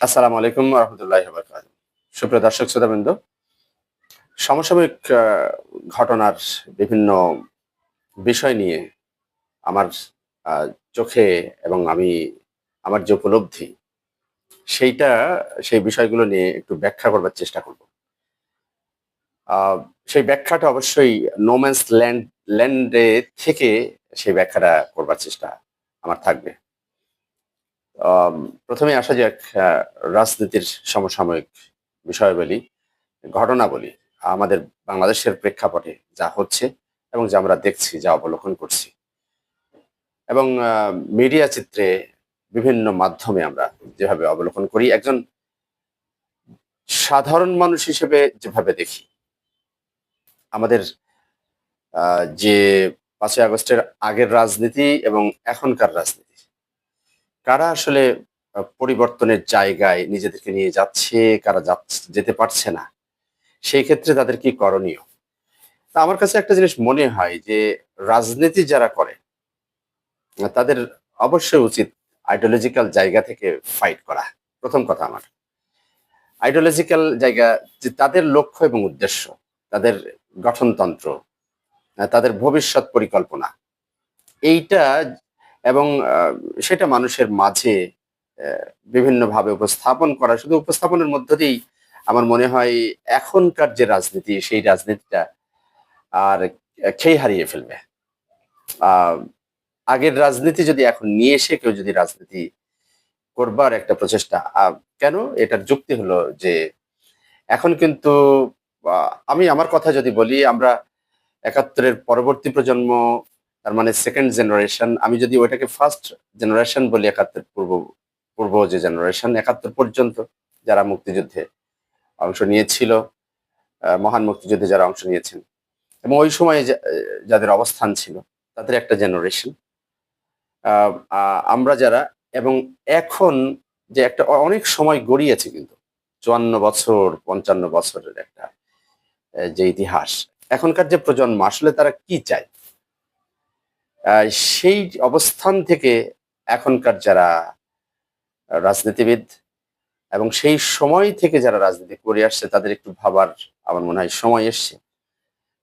আসসালামু আলাইকুম রহমতুল্লাহ সুপ্রিয় দর্শক, শ্রোতাবৃন্দ, সমসাময়িক ঘটনার বিভিন্ন বিষয় নিয়ে আমার চোখে এবং আমি, আমার যে উপলব্ধি, সেইটা, সেই বিষয়গুলো নিয়ে একটু ব্যাখ্যা করবার চেষ্টা করব। সেই ব্যাখ্যাটা অবশ্যই নোম্যান্স ল্যান্ড ল্যান্ডে থেকে সেই ব্যাখ্যাটা করবার চেষ্টা আমার থাকবে। প্রথমে আসা যাক রাজনীতির সমসাময়িক বিষয়াবলী, ঘটনাবলী, আমাদের বাংলাদেশের প্রেক্ষাপটে যা হচ্ছে এবং যা আমরা দেখছি, যা অবলোকন করছি। এবং মিডিয়া চিত্রে বিভিন্ন মাধ্যমে আমরা যেভাবে অবলোকন করি, একজন সাধারণ মানুষ হিসেবে যেভাবে দেখি, আমাদের যে পাঁচই আগস্টের আগের রাজনীতি এবং এখনকার রাজনীতি কারা আসলে পরিবর্তনের জায়গায় নিজেদেরকে নিয়ে যাচ্ছে, কারা যেতে পারছে না, সেই ক্ষেত্রে তাদের কি করণীয়? তা আমার কাছে একটা জিনিস মনে হয় যে, রাজনীতি যারা করে, তাদের অবশ্যই উচিত আইডিওলজিক্যাল জায়গা থেকে ফাইট করা। প্রথম কথা আমার। আইডিওলজিক্যাল জায়গা যে তাদের লক্ষ্য এবং উদ্দেশ্য, তাদের গঠনতন্ত্র, তাদের ভবিষ্যৎ পরিকল্পনা, এইটা এবং সেটা মানুষের মাঝে বিভিন্নভাবে উপস্থাপন করা। শুধু উপস্থাপনের মধ্য দিয়েই আমার মনে হয় এখনকার যে রাজনীতি, সেই রাজনীতিটা আর খেয়ে হারিয়ে ফেলবে। আগের রাজনীতি যদি এখন নিয়ে এসে কেউ যদি রাজনীতি করবার একটা প্রচেষ্টা কেন? এটার যুক্তি হলো যে, এখন কিন্তু আমি আমার কথা যদি বলি, আমরা একাত্তরের পরবর্তী প্রজন্ম তার মানে সেকেন্ড জেনারেশন আমি যদি ওইটাকে ফার্স্ট জেনারেশন বলি একাত্তর পূর্ব পূর্ব যে জেনারেশন একাত্তর পর্যন্ত যারা মুক্তিযুদ্ধে অংশ নিয়েছিল মহান মুক্তিযুদ্ধে যারা অংশ নিয়েছেন, এবং ওই সময়ে যাদের অবস্থান ছিল, তাদের একটা জেনারেশন আমরা যারা, এবং এখন যে একটা অনেক সময় গড়িয়েছে কিন্তু, চুয়ান্ন বছর, পঞ্চান্ন বছরের একটা যে ইতিহাস, এখনকার যে প্রজন্ম, আসলে তারা কি চায়? সেই অবস্থান থেকে এখনকার যারা রাজনীতিবিদ এবং সেই সময় থেকে যারা রাজনীতি করে আসছে, তাদের একটু ভাবার আমার মনে হয় সময় এসছে।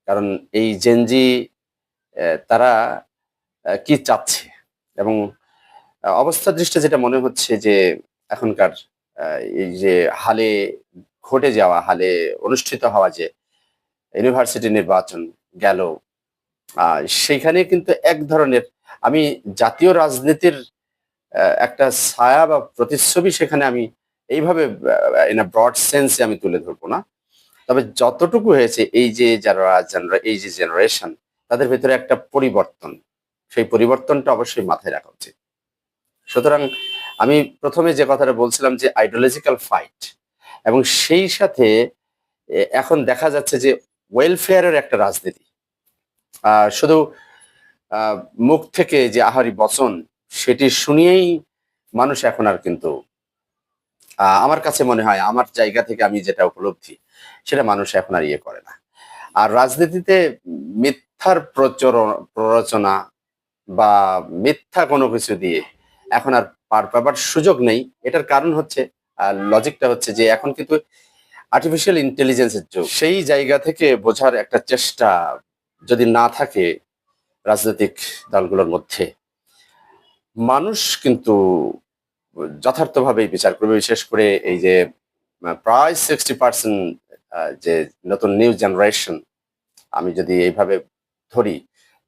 কারণ এই জেনজি তারা কি চাচ্ছে? এবং অবস্থা দৃষ্টি যেটা মনে হচ্ছে যে, এখনকার এই যে হালে ঘটে যাওয়া, হালে অনুষ্ঠিত হওয়া যে ইউনিভার্সিটি নির্বাচন গেল আহ, সেইখানে কিন্তু এক ধরনের আমি জাতীয় রাজনীতির একটা ছায়া বা প্রতিচ্ছবি সেখানে আমি এইভাবে ইন ব্রড সেন্সে আমি তুলে ধরবো না। তবে যতটুকু হয়েছে এই যে যারা এই যে জেনারেশন তাদের ভিতরে একটা পরিবর্তন সেই পরিবর্তনটা অবশ্যই মাথায় রাখা উচিত। সুতরাং আমি প্রথমে যে কথাটা বলছিলাম যে আইডিওলজিক্যাল ফাইট এবং সেই সাথে এখন দেখা যাচ্ছে যে ওয়েলফেয়ারের একটা রাজনীতি। শুধু মুখ থেকে যে আহারি বচন, সেটি শুনিয়েই মানুষ এখন আর কিন্তু আমার কাছে মনে হয়, আমার জায়গা থেকে আমি যেটা উপলব্ধি, সেটা মানুষ এখন আর ইয়ে করে না। আর রাজনীতিতে মিথ্যার প্রচরণ, প্ররোচনা বা মিথ্যা কোনো কিছু দিয়ে এখন আর পার পাবার সুযোগ নেই। এটার কারণ হচ্ছে লজিকটা হচ্ছে যে এখন কিন্তু আর্টিফিশিয়াল ইন্টেলিজেন্সের যুগ, সেই জায়গা থেকে বোঝার একটা চেষ্টা যদি না থাকে রাজনৈতিক দলগুলোর মধ্যে, মানুষ কিন্তু যথার্থভাবেই বিচার করবে, বিশেষ করে এই যে প্রায় সিক্সটি পার্সেন্ট যে নতুন নিউ জেনারেশন আমি যদি এইভাবে ধরি,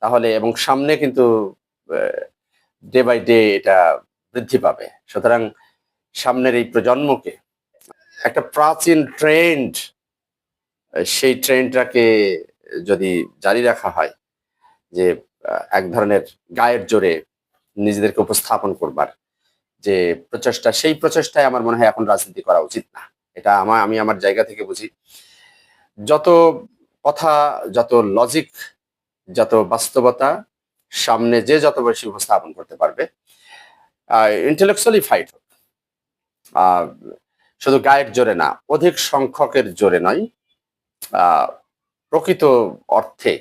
তাহলে এবং সামনে কিন্তু ডে বাই ডে এটা বৃদ্ধি পাবে। সুতরাং সামনের এই প্রজন্মকে একটা প্রাচীন ট্রেন্ড সেই ট্রেন্ডটাকে যদি জারি রাখা হয় যে এক ধরনের গায়ের জোরে নিজেদেরকে উপস্থাপন করবার, যে প্রচেষ্টা, সেই প্রচেষ্টায় আমার মনে হয় এখন রাজনীতি করা উচিত না। এটা আমার আমি আমার জায়গা থেকে বুঝি। যত কথা, যত লজিক যত বাস্তবতা সামনে যে যত বেশি উপস্থাপন করতে পারবে ইন্টেলেকচুয়ালি ফাইট হোক। শুধু গায়ের জোরে না, অধিক সংখ্যকের জোরে নয় প্রকৃত অর্থে,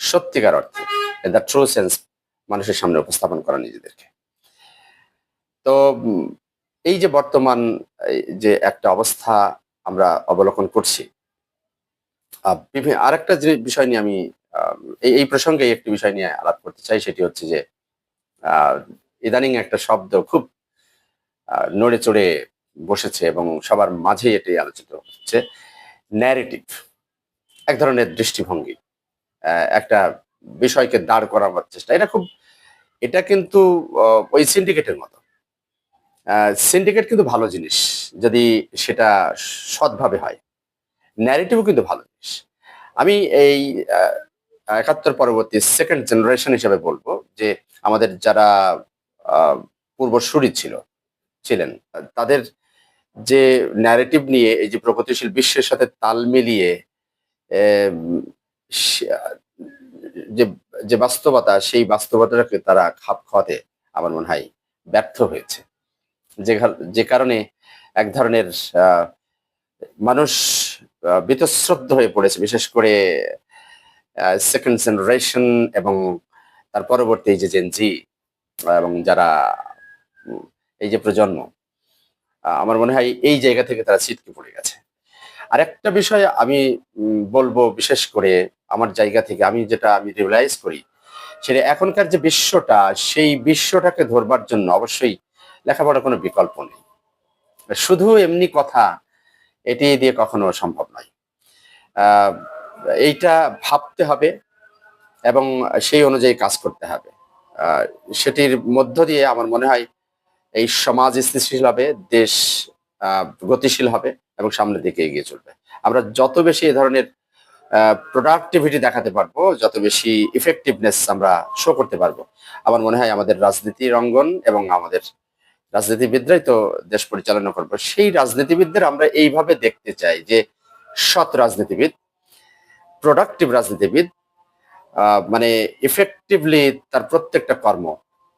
সত্যিকার অর্থে দ্য ট্রু সেন্স মানুষের সামনে উপস্থাপন করা নিজেদেরকে। তো এই যে বর্তমান যে একটা অবস্থা আমরা অবলোকন করছি আরেকটা যে বিষয় নিয়ে আমি এই প্রসঙ্গে একটি বিষয় নিয়ে আলাপ করতে চাই, সেটি হচ্ছে যে ইদানিং একটা শব্দ খুব নড়ে চড়ে বসেছে এবং সবার মাঝে এটি আলোচিত হচ্ছে ন্যারেটিভ এক ধরনের দৃষ্টিভঙ্গি একটা বিষয়কে দাঁড় করাবার চেষ্টা। এটা খুব, এটা কিন্তু ওই সিন্ডিকেটের মতো। সিন্ডিকেট কিন্তু ভালো জিনিস যদি সেটা সৎভাবে হয়। ন্যারেটিভও কিন্তু ভালো জিনিস। আমি এই একাত্তর পরবর্তী সেকেন্ড জেনারেশন হিসেবে বলব যে আমাদের যারা পূর্বসূরি ছিল, ছিলেন, তাদের যে ন্যারেটিভ নিয়ে, এই যে প্রগতিশীল বিশ্বের সাথে তাল মিলিয়ে যে যে বাস্তবতা, সেই বাস্তবতাটাকে তারা খাপ খাওয়াতে আমার মনে হয় ব্যর্থ হয়েছে। যে কারণে এক ধরনের মানুষ বীতশ্রদ্ধ হয়ে পড়েছে। বিশেষ করে সেকেন্ড জেনারেশন এবং তার পরবর্তী যে জেনজি এবং যারা এই যে প্রজন্ম আমার মনে হয় এই জায়গা থেকে তারা ছিটকে পড়ে গেছে। আর একটা বিষয় আমি বলব বিশেষ করে আমার জায়গা থেকে আমি যেটা আমি রিয়েলাইজ করি, সেটা এখনকার যে বিশ্বটা, সেই বিশ্বটাকে ধরবার জন্য অবশ্যই লেখাপড়ার কোনো বিকল্প নেই। শুধু এমনি কথা, এটি দিয়ে কখনো সম্ভব নয়। এইটা ভাবতে হবে এবং সেই অনুযায়ী কাজ করতে হবে। সেটির মধ্য দিয়ে আমার মনে হয় এই সমাজ স্থিতিশীল হবে, দেশ গতিশীল হবে। এবং সামনের দিকে এগিয়ে চলবে। আমরা যত বেশি এ ধরনের প্রোডাক্টিভিটি দেখাতে পারব, যত বেশি ইফেক্টিভনেস আমরা শো করতে পারব। আমার মনে হয় আমাদের রাজনীতির অঙ্গন এবং আমাদের রাজনীতিবিদরাই তো দেশ পরিচালনা করব, সেই রাজনীতিবিদদের আমরা এইভাবে দেখতে চাই যে সৎ রাজনীতিবিদ প্রোডাক্টিভ রাজনীতিবিদ মানে ইফেক্টিভলি তার প্রত্যেকটা কর্ম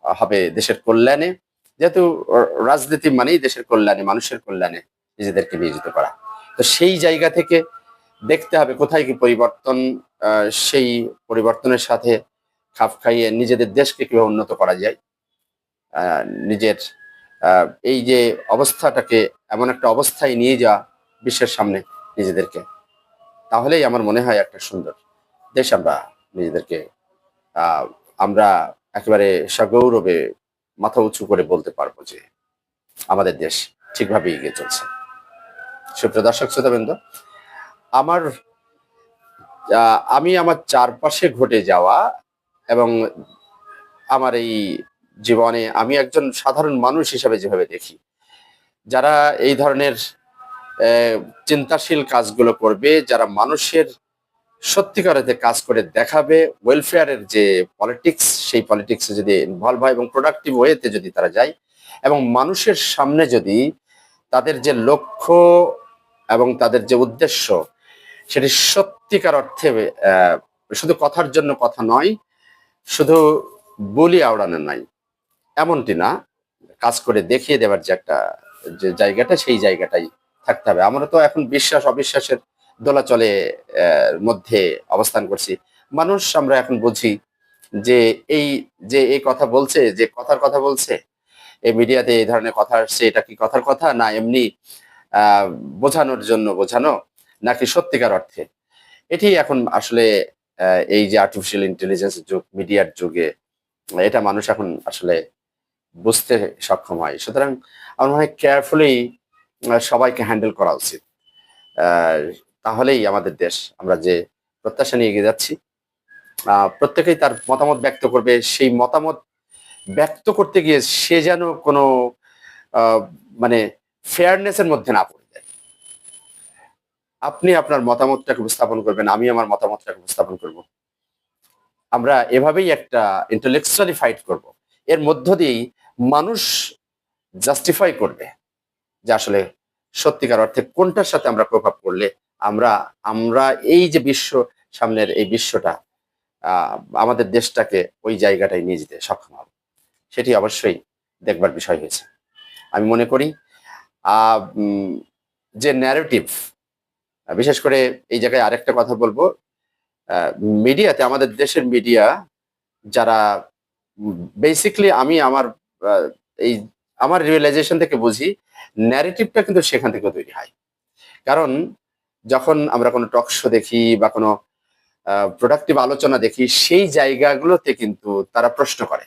হবে দেশের কল্যাণে। যেহেতু রাজনীতি মানেই দেশের কল্যাণে, মানুষের কল্যাণে। নিজেদেরকে নিয়োজিত করা তো সেই জায়গা থেকে দেখতে হবে কোথায় কি পরিবর্তন সেই পরিবর্তনের সাথে খাপ খাইয়ে নিজেদের দেশকে কীভাবে উন্নত করা যায়। নিজের এই যে অবস্থাটাকে এমন একটা অবস্থায় নিয়ে যাওয়া বিশ্বের সামনে নিজেদেরকে, তাহলেই আমার মনে হয় একটা সুন্দর দেশ আমরা নিজেদেরকে আমরা একেবারে সগৌরবে মাথা উঁচু করে বলতে পারব যে আমাদের দেশ ঠিকভাবে এগিয়ে চলছে। সুপ্রিয় দর্শক, শ্রোতাবৃন্দ, আমার আমি আমার চারপাশে ঘটে যাওয়া এবং আমার এই জীবনে আমি একজন সাধারণ মানুষ হিসেবে যেভাবে দেখি, যারা এই ধরনের চিন্তাশীল কাজগুলো করবে, যারা মানুষের সত্যিকারেতে কাজ করে দেখাবে ওয়েলফেয়ারের যে পলিটিক্স সেই পলিটিক্সে যদি ইনভলভ হয় এবং প্রোডাক্টিভ ওয়েতে যদি তারা যায় এবং মানুষের সামনে যদি তাদের যে লক্ষ্য এবং তাদের যে উদ্দেশ্য, সেটি সত্যিকার অর্থে শুধু কথার জন্য কথা নয়, শুধু বলি আওড়ানো নয় এমনটি না, কাজ করে দেখিয়ে দেওয়ার যে একটা, যে জায়গাটা, সেই জায়গাটাই থাকতে হবে। আমরা তো এখন বিশ্বাস, অবিশ্বাসের দোলাচলে মধ্যে অবস্থান করছি। মানুষ, আমরা এখন বুঝি যে এই যে এই কথা বলছে, যে কথার কথা বলছে, এই মিডিয়াতে এই ধরনের কথা আসছে, এটা কি কথার কথা? না, এমনি বোঝানোর জন্য বোঝানো নাকি সত্যিকার অর্থে? এটি এখন আসলে এই যে আর্টিফিশিয়াল ইন্টেলিজেন্স যুগ, মিডিয়ার যুগে, এটা মানুষ এখন আসলে বুঝতে সক্ষম হয়। সুতরাং আমার মনে হয় কেয়ারফুলি সবাইকে হ্যান্ডেল করা উচিত। তাহলেই আমাদের দেশ, আমরা যে প্রত্যাশা নিয়ে এগিয়ে যাচ্ছি প্রত্যেকেই তার মতামত ব্যক্ত করবে। সেই মতামত ব্যক্ত করতে গিয়ে সে যেন কোনো মানে ফেয়ারনেসের মধ্যে না পড়ে যায়। আপনি আপনার মতামতটাকে উপস্থাপন করবেন, আমি আমার মতামতটাকে উপস্থাপন করব। আমরা এভাবেই একটা ইন্টেলেকচুয়ালি ফাইট করব। এর মধ্য দিয়েই মানুষ জাস্টিফাই করবে যে আসলে সত্যিকার অর্থে কোনটার সাথে আমরা প্রভাব পড়লে আমরা আমরা এই যে বিশ্ব, সামনের এই বিশ্বটা আমাদের দেশটাকে ওই জায়গাটায় নিয়ে যেতে সক্ষম হবে। সেটি অবশ্যই দেখবার বিষয় হয়েছে। আমি মনে করি যে ন্যারেটিভ বিশেষ করে এই জায়গায় আরেকটা কথা বলব মিডিয়াতে আমাদের দেশের মিডিয়া যারা বেসিকলি আমি আমার এই আমার রিয়েলাইজেশন থেকে বুঝি ন্যারেটিভটা কিন্তু সেখান থেকে তৈরি হয়। কারণ যখন আমরা কোনো টক শো দেখি বা কোনো প্রোডাক্টিভ আলোচনা দেখি, সেই জায়গাগুলোতে কিন্তু তারা প্রশ্ন করে।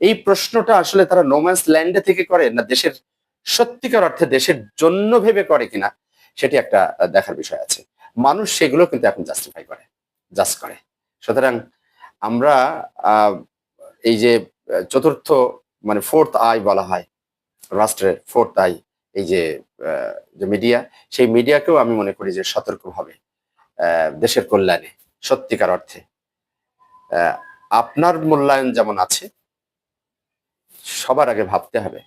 এই প্রশ্নটা আসলে তারা নোম্যান্স ল্যান্ডে থেকে করে না দেশের সত্যিকার অর্থে দেশের জন্য ভেবে করে কিনা, সেটি একটা দেখার বিষয় আছে। মানুষ সেগুলো কিন্তু এখন জাস্টিফাই করে জাজ করে। সুতরাং আমরা এই যে চতুর্থ মানে ফোর্থ আই বলা হয়, রাষ্ট্রের ফোর্থ আই এই যে যে মিডিয়া সেই মিডিয়াকেও আমি মনে করি যে সতর্কভাবে দেশের কল্যাণে, সত্যিকার অর্থে। আপনার মূল্যায়ন যেমন আছে, সবার আগে ভাবতে হবে।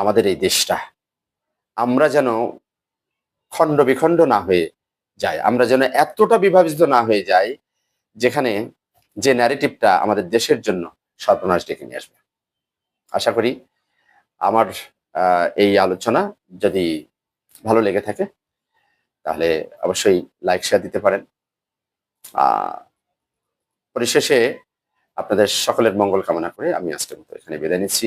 আমাদের এই দেশটা। আমরা যেন খণ্ড বিখণ্ড না হয়ে যায় আমরা যেন এতটা বিভাজিত না হয়ে যাই, যেখানে যে ন্যারেটিভটা আমাদের দেশের জন্য সর্বনাশ ডেকে নিয়ে আসবে। আশা করি আমার এই আলোচনা যদি ভালো লেগে থাকে, তাহলে অবশ্যই লাইক শেয়ার দিতে পারেন। পরিশেষে আপনাদের সকলের মঙ্গল কামনা করে আমি আজকের মতো এখানে বিদায় নিচ্ছি।